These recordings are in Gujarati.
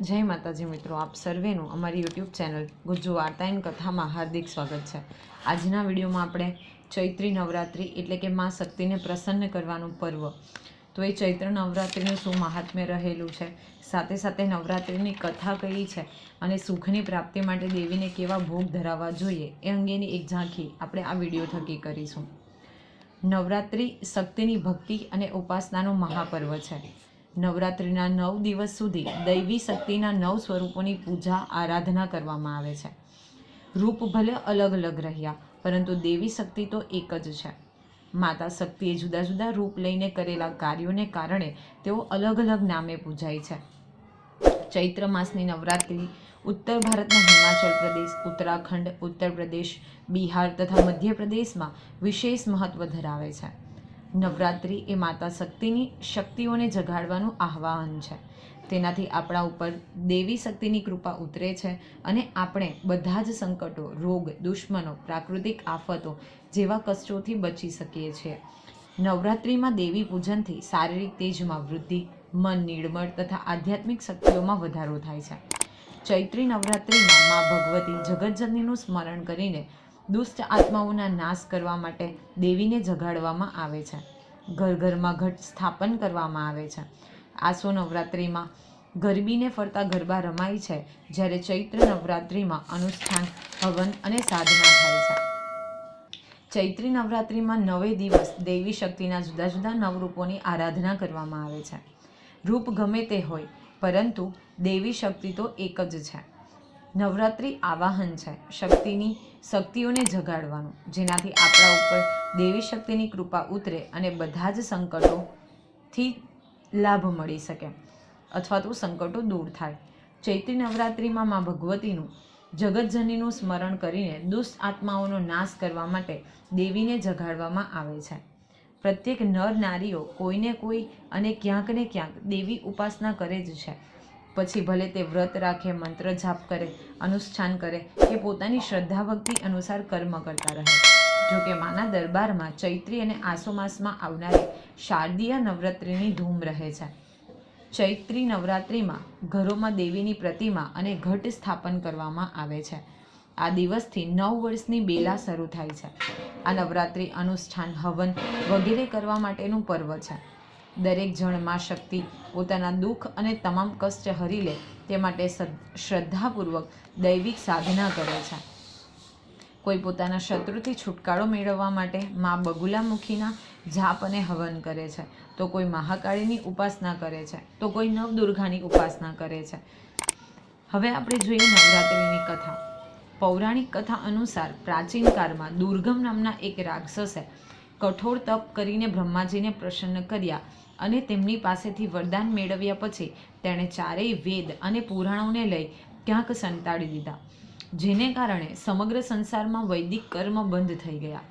જય માતાજી મિત્રો, આપ સર્વેનું અમારી યુટ્યુબ ચેનલ ગુજ્જુ વાર્તા એન્ડ કથામાં હાર્દિક સ્વાગત છે. આજના વિડીયોમાં આપણે ચૈત્રી નવરાત્રિ એટલે કે મા શક્તિને પ્રસન્ન કરવાનું પર્વ. તો એ ચૈત્ર નવરાત્રિનું શું મહાત્મ્ય રહેલું છે? સાથે સાથે નવરાત્રિની કથા કઈ છે? અને સુખની પ્રાપ્તિ માટે દેવીને કેવા ભોગ ધરાવવા જોઈએ? એ અંગેની એક ઝાંખી આપણે આ વીડિયો થકી કરીશું. નવરાત્રિ શક્તિની ભક્તિ અને ઉપાસનાનો મહાપર્વ છે. નવરાત્રિના નવ દિવસ સુધી દૈવી શક્તિના નવ સ્વરૂપોની પૂજા, આરાધના કરવામાં આવે છે. રૂપ ભલે અલગ અલગ રહ્યા, પરંતુ દેવી શક્તિ તો એક જ છે. માતા શક્તિએ જુદા જુદા રૂપ લઈને કરેલા કાર્યોને કારણે તેઓ અલગ અલગ નામે પૂજાય છે. ચૈત્ર માસની નવરાત્રિ ઉત્તર ભારતના હિમાચલ પ્રદેશ, ઉત્તરાખંડ, ઉત્તર પ્રદેશ, બિહાર તથા મધ્યપ્રદેશમાં વિશેષ મહત્વ ધરાવે છે. નવરાત્રિ એ માતા શક્તિની શક્તિઓને જગાડવાનું આહ્વાન છે. તેનાથી આપણા ઉપર દેવી શક્તિની કૃપા ઉતરે છે અને આપણે બધા જ સંકટો, રોગ, દુશ્મનો, પ્રાકૃતિક આફતો જેવા કષ્ટોથી બચી શકીએ છીએ. નવરાત્રિમાં દેવી પૂજનથી શારીરિક તેજમાં વૃદ્ધિ, મન નિર્મળ તથા આધ્યાત્મિક શક્તિઓમાં વધારો થાય છે. ચૈત્રી નવરાત્રિમાં મા ભગવતી જગતજનનીનું સ્મરણ કરીને દુષ્ટ આત્માઓના નાશ કરવા માટે દેવીને જગાડવામાં આવે છે. ઘર ઘરમાં ઘટ સ્થાપન કરવામાં આવે છે. આસો નવરાત્રિમાં ગરબીને ફરતા ગરબા રમાય છે, જ્યારે ચૈત્ર નવરાત્રિમાં અનુષ્ઠાન, હવન અને સાધના થાય છે. ચૈત્રી નવરાત્રિમાં નવે દિવસ દેવી શક્તિના જુદા જુદા નવરૂપોની આરાધના કરવામાં આવે છે. રૂપ ગમે તે હોય, પરંતુ દેવી શક્તિ તો એક જ છે. નવરાત્રિ આવાહન છે. શક્તિની શક્તિઓને જગાડવાનું, જેનાથી આપણા ઉપર દેવી શક્તિની કૃપા ઉતરે અને બધા જ સંકટોથી લાભ મળી શકે અથવા તો સંકટો દૂર થાય. ચૈત્રી નવરાત્રિમાં મા ભગવતીનું જગતજનીનું સ્મરણ કરીને દુષ્ટ આત્માઓનો નાશ કરવા માટે દેવીને જગાડવામાં આવે છે. પ્રત્યેક નર નારીઓ કોઈને કોઈ અને ક્યાંક ને ક્યાંક દેવી ઉપાસના કરે જ છે. પછી ભલે તે વ્રત રાખે, મંત્ર જાપ કરે, અનુષ્ઠાન કરે, કે પોતાની શ્રદ્ધા ભક્તિ અનુસાર કર્મ કરતા રહે. જો કે માના દરબારમાં ચૈત્રી અને આસો માસમાં આવનારી શારદીય નવરાત્રિની ધૂમ રહે છે. ચૈત્રી નવરાત્રિમાં ઘરોમાં દેવીની પ્રતિમા અને ઘટ સ્થાપન કરવામાં આવે છે. આ દિવસથી નવ વર્ષની બેલા શરૂ થાય છે. આ નવરાત્રિ અનુષ્ઠાન હવન વગેરે કરવા માટેનું પર્વ છે. દરેક જણમાં શક્તિ, પોતાના દુઃખ અને તમામ કષ્ટ હરી લે, તે માટે શ્રદ્ધાપૂર્વક દૈવિક સાધના કરે છે. કોઈ પોતાના શત્રુથી છુટકારો મેળવવા માટે મા બગુલામુખીના જાપ અને હવન કરે છે, તો કોઈ મહાકાળીની ઉપાસના કરે છે, તો કોઈ નવદુર્ગાની ઉપાસના કરે છે. હવે આપણે જોઈએ નવરાત્રિની કથા. પૌરાણિક કથા અનુસાર પ્રાચીન કાળમાં દુર્ગમ નામના એક રાક્ષસે કઠોર તપ કરીને બ્રહ્માજીને પ્રસન્ન કર્યા અને તેમની પાસેથી વરદાન મેળવ્યા પછી તેણે ચારેય વેદ અને પુરાણોને લઈ ક્યાંક સંતાડી દીધા, જેને કારણે સમગ્ર સંસારમાં વૈદિક કર્મ બંધ થઈ ગયા,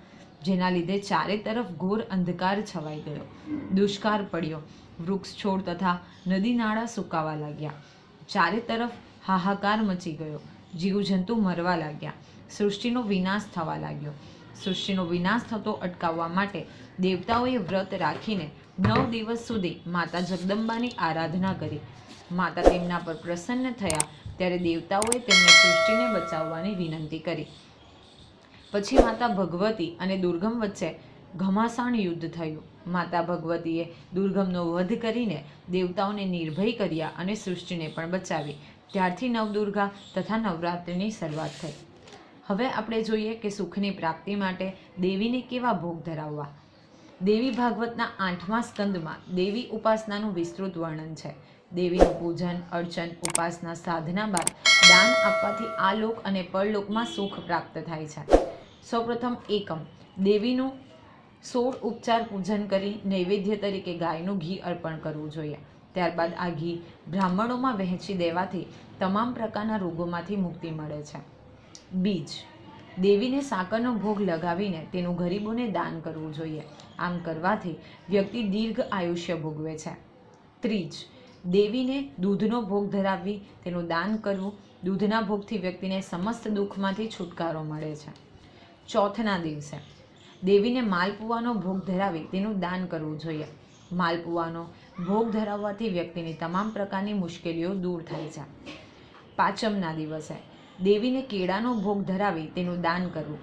જેના લીધે ચારે તરફ ઘોર અંધકાર છવાઈ ગયો દુષ્કાળ પડ્યો, વૃક્ષ છોડ તથા નદી નાળા સુકાવા લાગ્યા, ચારે તરફ હાહાકાર મચી ગયો, જીવજંતુ મરવા લાગ્યા, સૃષ્ટિનો વિનાશ થવા લાગ્યો સૃષ્ટિનો વિનાશ થતો અટકાવવા માટે દેવતાઓએ વ્રત રાખીને નવ દિવસ સુધી માતા જગદંબાની આરાધના કરી. માતા તેમના પર પ્રસન્ન થયા ત્યારે દેવતાઓએ તેમને સૃષ્ટિને બચાવવાની વિનંતી કરી. પછી માતા ભગવતી અને દુર્ગમ વચ્ચે ઘમાસાણ યુદ્ધ થયું. માતા ભગવતીએ દુર્ગમનો વધ કરીને દેવતાઓને નિર્ભય કર્યા અને સૃષ્ટિને પણ બચાવી. ત્યારથી નવદુર્ગા તથા નવરાત્રિની શરૂઆત થઈ. હવે આપણે જોઈએ કે સુખની પ્રાપ્તિ માટે દેવીને કેવા ભોગ ધરાવવા. દેવી ભાગવતના આઠમા સ્કંદમાં દેવી ઉપાસનાનું વિસ્તૃત વર્ણન છે. દેવીનું પૂજન, અર્ચન, ઉપાસના, સાધના બાદ દાન આપવાથી આ લોક અને પરલોકમાં સુખ પ્રાપ્ત થાય છે. સૌપ્રથમ એકમ, દેવીનું સોળ ઉપચાર પૂજન કરી નૈવેદ્ય તરીકે ગાયનું ઘી અર્પણ કરવું જોઈએ. ત્યારબાદ આ ઘી બ્રાહ્મણોમાં વહેંચી દેવાથી તમામ પ્રકારના રોગોમાંથી મુક્તિ મળે છે. બીજ. દેવીને સાકરનો ભોગ લગાવીને તેનું ગરીબોને દાન કરવું જોઈએ. આમ કરવાથી વ્યક્તિ દીર્ઘ આયુષ્ય ભોગવે છે. ત્રીજ. દેવીને દૂધનો ભોગ ધરાવવી, તેનું દાન કરવું, દૂધના ભોગથી વ્યક્તિને સમસ્ત દુઃખમાંથી છુટકારો મળે છે. ચોથના દિવસે. દેવીને માલપુવાનો ભોગ ધરાવી તેનું દાન કરવું જોઈએ. માલપુવાનો ભોગ ધરાવવાથી વ્યક્તિની તમામ પ્રકારની મુશ્કેલીઓ દૂર થાય છે. પાંચમના દિવસે. દેવીને કેળાનો ભોગ ધરાવી તેનું દાન કરવું.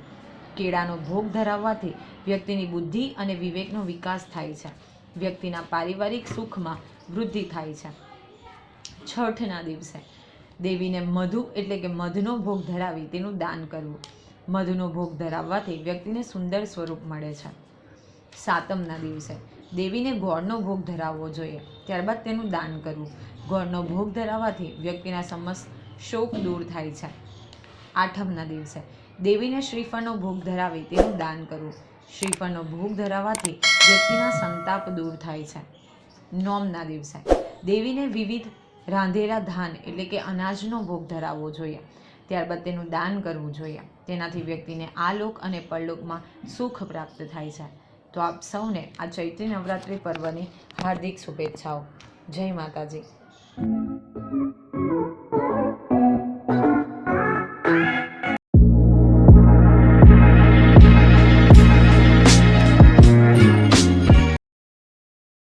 કેળાનો ભોગ ધરાવવાથી વ્યક્તિની બુદ્ધિ અને વિવેકનો વિકાસ થાય છે. વ્યક્તિના પારિવારિક સુખમાં વૃદ્ધિ થાય છે. છઠના દિવસે દેવીને મધુ એટલે કે મધનો ભોગ ધરાવી તેનું દાન કરવું. મધનો ભોગ ધરાવવાથી વ્યક્તિને સુંદર સ્વરૂપ મળે છે. સાતમના દિવસે દેવીને ગોળનો ભોગ ધરાવવો જોઈએ. ત્યારબાદ તેનું દાન કરવું. ગોળનો ભોગ ધરાવવાથી વ્યક્તિના સમસ્ત શોક દૂર થાય છે. આઠમના દિવસે દેવીને શ્રીફળનો ભોગ ધરાવી તેનું દાન કરવું. શ્રીફળનો ભોગ ધરાવવાથી વ્યક્તિના સંતાપ દૂર થાય છે. નોમના દિવસે દેવીને વિવિધ રાંધેલા ધાન એટલે કે અનાજનો ભોગ ધરાવવો જોઈએ. ત્યારબાદ તેનું દાન કરવું જોઈએ. તેનાથી વ્યક્તિને આ લોક અને પરલોકમાં સુખ પ્રાપ્ત થાય છે. તો આપ સૌને આ ચૈત્રી નવરાત્રિ પર્વની હાર્દિક શુભેચ્છાઓ. જય માતાજી.